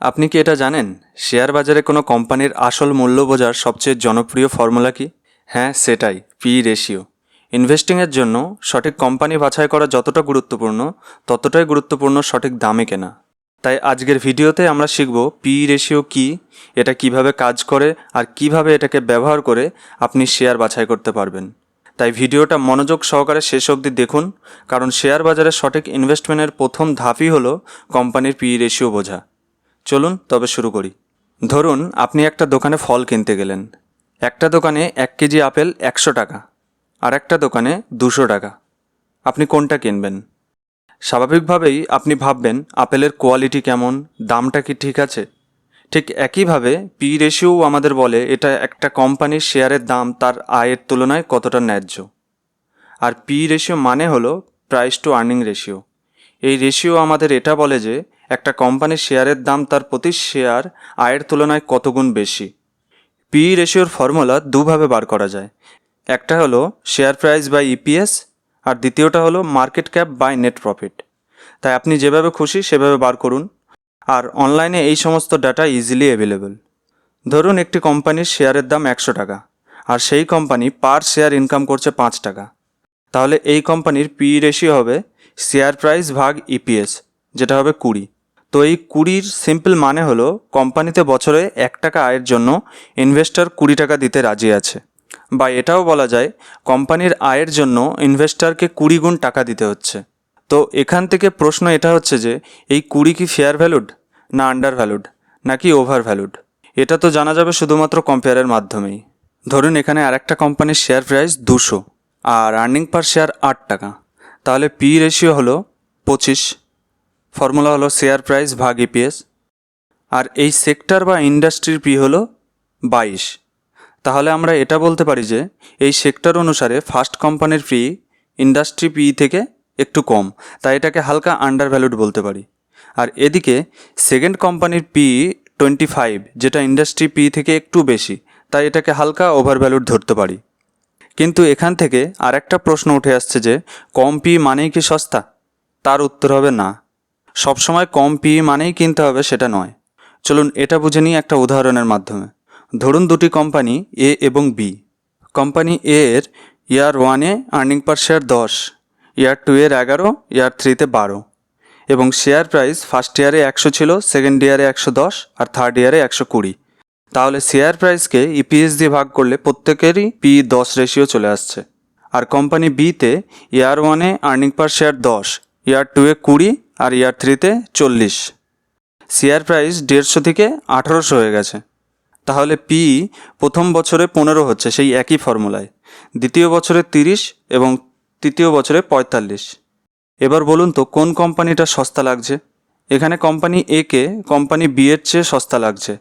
আপনি কি এটা জানেন? শেয়ার বাজারে কোনো কোম্পানির আসল মূল্য বোঝার সবচেয়ে জনপ্রিয় ফর্মুলা কি? হ্যাঁ সেটাই পি রেশিও ইনভেস্টিংয়ের জন্য সঠিক কোম্পানি বাছাই করা যতটা গুরুত্বপূর্ণ, ততটাই গুরুত্বপূর্ণ সঠিক দামে কেনা। তাই আজকের ভিডিওতে আমরা শিখব পি রেশিও কি, এটা কীভাবে কাজ করে আর কীভাবে এটাকে ব্যবহার করে আপনি শেয়ার বাছাই করতে পারবেন। তাই ভিডিওটা মনোযোগ সহকারে শেষ অবধি দেখুন, কারণ শেয়ার বাজারে সঠিক ইনভেস্টমেন্টের প্রথম ধাপই হলো কোম্পানির পি রেশিও বোঝা। চলুন তবে শুরু করি। ধরুন আপনি একটা দোকানে ফল কিনতে গেলেন। একটা দোকানে এক কেজি আপেল একশো টাকা, আর একটা দোকানে দুশো টাকা। আপনি কোনটা কিনবেন? স্বাভাবিকভাবেই আপনি ভাববেন, আপেলের কোয়ালিটি কেমন, দামটা কি ঠিক আছে? ঠিক একইভাবে পি রেশিও আমাদের বলে, এটা একটা কোম্পানির শেয়ারের দাম তার আয়ের তুলনায় কতটা ন্যায্য। আর পি রেশিও মানে হলো প্রাইস টু আর্নিং রেশিও এই রেশিও আমাদের এটা বলে যে একটা কোম্পানির শেয়ারের দাম তার প্রতি শেয়ার আয়ের তুলনায় কত গুণ বেশি? পি রেশিওর ফর্মুলা দুভাবে বার করা যায়। একটা হলো শেয়ার প্রাইস বাই ইপিএস আর দ্বিতীয়টা হলো market cap by net profit তাই আপনি যেভাবে খুশি সেভাবে বার করুন। আর অনলাইনে এই সমস্ত ডাটা ইজিলি অ্যাভেলেবল ধরুন একটি কোম্পানির শেয়ারের দাম একশো টাকা আর সেই কোম্পানি পার শেয়ার ইনকাম করছে পাঁচ টাকা। তাহলে এই কোম্পানির পি রেশিও হবে শেয়ার প্রাইস ভাগ ইপিএস যেটা হবে কুড়ি। তো এই কুড়ির সিম্পল মানে হলো কোম্পানিতে বছরে এক টাকা আয়ের জন্য ইনভেস্টর কুড়ি টাকা দিতে রাজি আছে। বা এটাও বলা যায় কোম্পানির আয়ের জন্য ইনভেস্টরকে কুড়ি গুণ টাকা দিতে হচ্ছে। তো এখান থেকে প্রশ্ন এটা হচ্ছে যে, এই কুড়ি কি ফেয়ার ভ্যালুড না আন্ডার ভ্যালুড নাকি ওভার ভ্যালুড এটা তো জানা যাবে শুধুমাত্র কম্পেয়ারের মাধ্যমেই। ধরুন এখানে আরেকটা কোম্পানির শেয়ার প্রাইস দুশো আর আর্নিং পার শেয়ার আট টাকা। তাহলে পি রেশিও হলো পঁচিশ। ফর্মুলা হলো শেয়ার প্রাইস ভাগ ইপিএস আর এই সেক্টর বা ইন্ডাস্ট্রির পি হলো বাইশ। তাহলে আমরা এটা বলতে পারি যে, এই সেক্টর অনুসারে ফার্স্ট কোম্পানির পি ইন্ডাস্ট্রি পি থেকে একটু কম, তাই এটাকে হালকা আন্ডার ভ্যালুড বলতে পারি। আর এদিকে সেকেন্ড কোম্পানির পি টোয়েন্টি ফাইভ যেটা ইন্ডাস্ট্রি পি থেকে একটু বেশি, তাই এটাকে হালকা ওভার ভ্যালুড ধরতে পারি। কিন্তু এখান থেকে আরেকটা প্রশ্ন উঠে আসছে যে, কম পি মানেই কি সস্তা? তার উত্তর হবে না। সবসময় কম পি মানেই কিনতে হবে সেটা নয়। চলুন এটা বুঝে নিই একটা উদাহরণের মাধ্যমে। ধরুন দুটি কোম্পানি এ এবং বি কোম্পানি এ এর ইয়ার ওয়ানে আর্নিং পার শেয়ার দশ, ইয়ার টু এর এগারো, ইয়ার থ্রিতে বারো। এবং শেয়ার প্রাইস ফার্স্ট ইয়ারে একশো ছিল সেকেন্ড ইয়ারে একশো দশ, আর থার্ড ইয়ারে একশো কুড়ি। তাহলে শেয়ার প্রাইসকে ইপিএস দিয়ে ভাগ করলে প্রত্যেকেরই পি দশ রেশিও চলে আসছে। আর কোম্পানি বিতে ইয়ার ওয়ানে আর্নিং পার শেয়ার দশ, ইয়ার টুয়ে কুড়ি আর ইয়ার থ্রিতে চল্লিশ। শেয়ার প্রাইস দেড়শো থেকে আঠারোশো হয়ে গেছে। তাহলে পি প্রথম বছরে পনেরো হচ্ছে, সেই একই ফর্মুলায়। দ্বিতীয় বছরে তিরিশ এবং তৃতীয় বছরে পঁয়তাল্লিশ। এবার বলুন তো, কোন কোম্পানিটা সস্তা লাগছে? এখানে কোম্পানি এ কে কোম্পানি বি এর চেয়ে সস্তা লাগছে।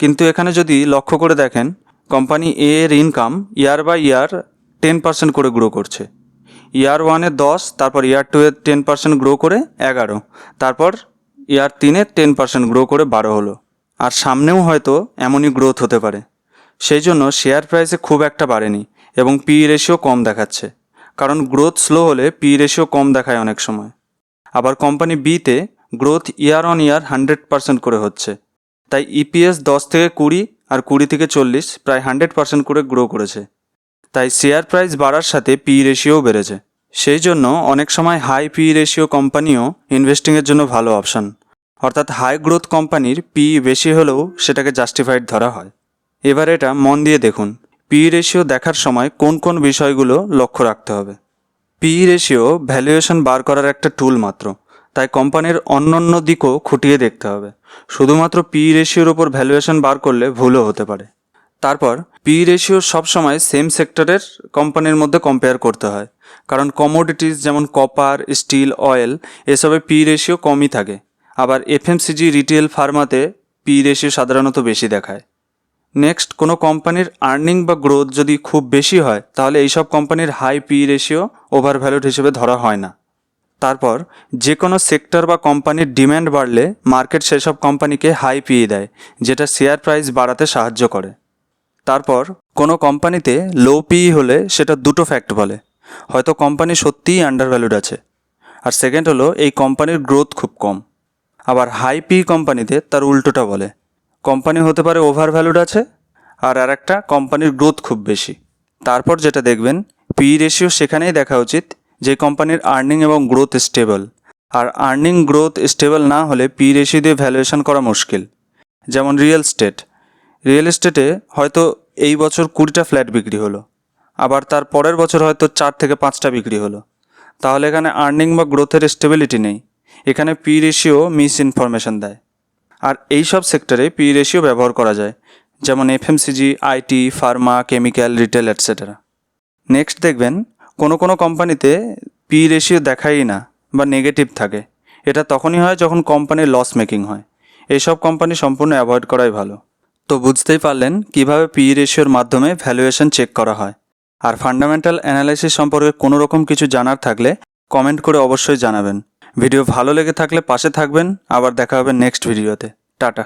কিন্তু এখানে যদি লক্ষ্য করে দেখেন, কোম্পানি এ এর income year by year ten percent করে গ্রো করছে। ইয়ার ওয়ানে দশ, তারপর ইয়ার টু এর টেন পার্সেন্ট গ্রো করে এগারো, তারপর ইয়ার তিনে টেন পার্সেন্ট গ্রো করে বারো হলো। আর সামনেও হয়তো এমনই গ্রোথ হতে পারে। সেই জন্য শেয়ার প্রাইসে খুব একটা বাড়েনি এবং পি রেশিও কম দেখাচ্ছে। কারণ গ্রোথ স্লো হলে পি রেশিও কম দেখায় অনেক সময়। আবার কোম্পানি বিতে growth year on year hundred percent করে হচ্ছে। তাই ইপিএস দশ থেকে কুড়ি আর কুড়ি থেকে চল্লিশ প্রায় হান্ড্রেড পার্সেন্ট করে গ্রো করেছে। তাই শেয়ার প্রাইস বাড়ার সাথে পি রেশিও বেড়েছে। সেই জন্য অনেক সময় হাই পি রেশিও কোম্পানিও ইনভেস্টিংয়ের জন্য ভালো অপশন অর্থাৎ হাই গ্রোথ কোম্পানির পি বেশি হলেও সেটাকে জাস্টিফাইড ধরা হয়। এবার এটা মন দিয়ে দেখুন। পি রেশিও দেখার সময় কোন কোন বিষয়গুলো লক্ষ্য রাখতে হবে। পি রেশিও ভ্যালুয়েশন বার করার একটা টুল মাত্র। তাই কোম্পানির অন্যান্য দিকও খুঁটিয়ে দেখতে হবে। শুধুমাত্র পি রেশিওর ওপর ভ্যালুয়েশন বার করলে ভুলও হতে পারে। তারপর পি রেশিও সবসময় সেম সেক্টরের কোম্পানির মধ্যে কম্পেয়ার করতে হয়। কারণ কমোডিটিস যেমন কপার স্টিল অয়েল এসবে পি রেশিও কমই থাকে। আবার এফএমসিজি রিটেল ফার্মাতে পি রেশিও সাধারণত বেশি দেখায়। নেক্সট কোনো কোম্পানির আর্নিং বা গ্রোথ যদি খুব বেশি হয়, তাহলে এইসব কোম্পানির high P ratio over valued হিসেবে ধরা হয় না। তারপর যে কোনো সেক্টর বা কোম্পানির ডিম্যান্ড বাড়লে মার্কেট সেসব কোম্পানিকে হাই পিই দেয়, যেটা শেয়ার প্রাইস বাড়াতে সাহায্য করে। তারপর কোনো কোম্পানিতে লো পিই হলে সেটা দুটো ফ্যাক্ট বলে। হয়তো কোম্পানি সত্যিই আন্ডার ভ্যালুড আছে। আর সেকেন্ড হলো, এই কোম্পানির গ্রোথ খুব কম। আবার হাই পি কোম্পানিতে তার উল্টোটা বলে। কোম্পানি হতে পারে ওভার ভ্যালুড আছে, আর আর একটা কোম্পানির গ্রোথ খুব বেশি। তারপর যেটা দেখবেন পি রেশিও সেখানেই দেখা উচিত যে কোম্পানির আর্নিং এবং গ্রোথ স্টেবল আর আর্নিং গ্রোথ স্টেবল না হলে পি রেশিও দিয়ে ভ্যালুয়েশন করা মুশকিল। যেমন রিয়েল স্টেট রিয়েল এস্টেটে হয়তো এই বছর কুড়িটা ফ্ল্যাট বিক্রি হলো। আবার তার পরের বছর হয়তো চার থেকে পাঁচটা বিক্রি হলো। তাহলে এখানে আর্নিং বা গ্রোথের স্টেবিলিটি নেই। এখানে পি রেশিও মিস ইনফরমেশন দেয়। আর এই সব সেক্টরে পি রেশিও ব্যবহার করা যায়। যেমন FMCG IT pharma chemical retail etcetera next দেখবেন, কোনো কোনো কোম্পানিতে পি রেশিও দেখাই না বা নেগেটিভ থাকে। এটা তখনই হয় যখন কোম্পানির লস মেকিং হয়। এইসব কোম্পানি সম্পূর্ণ অ্যাভয়েড করাই ভালো। তো বুঝতেই পারলেন কীভাবে পি রেশিওর মাধ্যমে ভ্যালুয়েশন চেক করা হয়। আর ফান্ডামেন্টাল অ্যানালাইসিস সম্পর্কে কোনো রকম কিছু জানার থাকলে কমেন্ট করে অবশ্যই জানাবেন। ভিডিও ভালো লেগে থাকলে পাশে থাকবেন। আবার দেখা হবে নেক্সট ভিডিওতে টাটা।